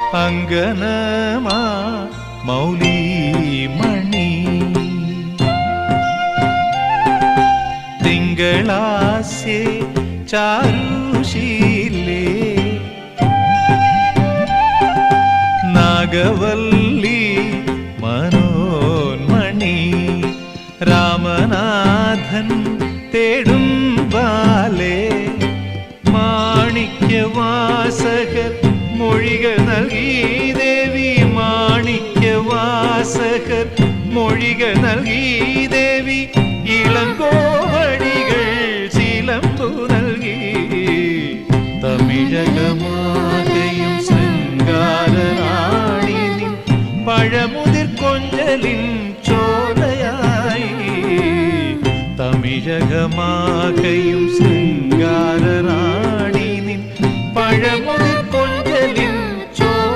അങ്കനമാ മൗലിമണി. തിങ്കളാസ്യേ ചാരുശീലേ. നാഗവല്ലി മനോന്മണി. രാമനാഥൻ തേടും ബാലേ. മാണിക്യവാസകർ മൊഴികൾ നൽകി ദേവി മാണിക്യവാസകർ മൊഴികൾ നൽകി ദേവി ഇളങ്കോവടികൾ ചിലമ്പു നൽകി. തമിഴകമാകയും ശൃംഗാരറാണി നിൻ പഴമുതിർ കൊഞ്ചലിൻ ചോലയായി തമിഴകമാകയും ശൃംഗാരറാണി നിൻ പഴമുതിർ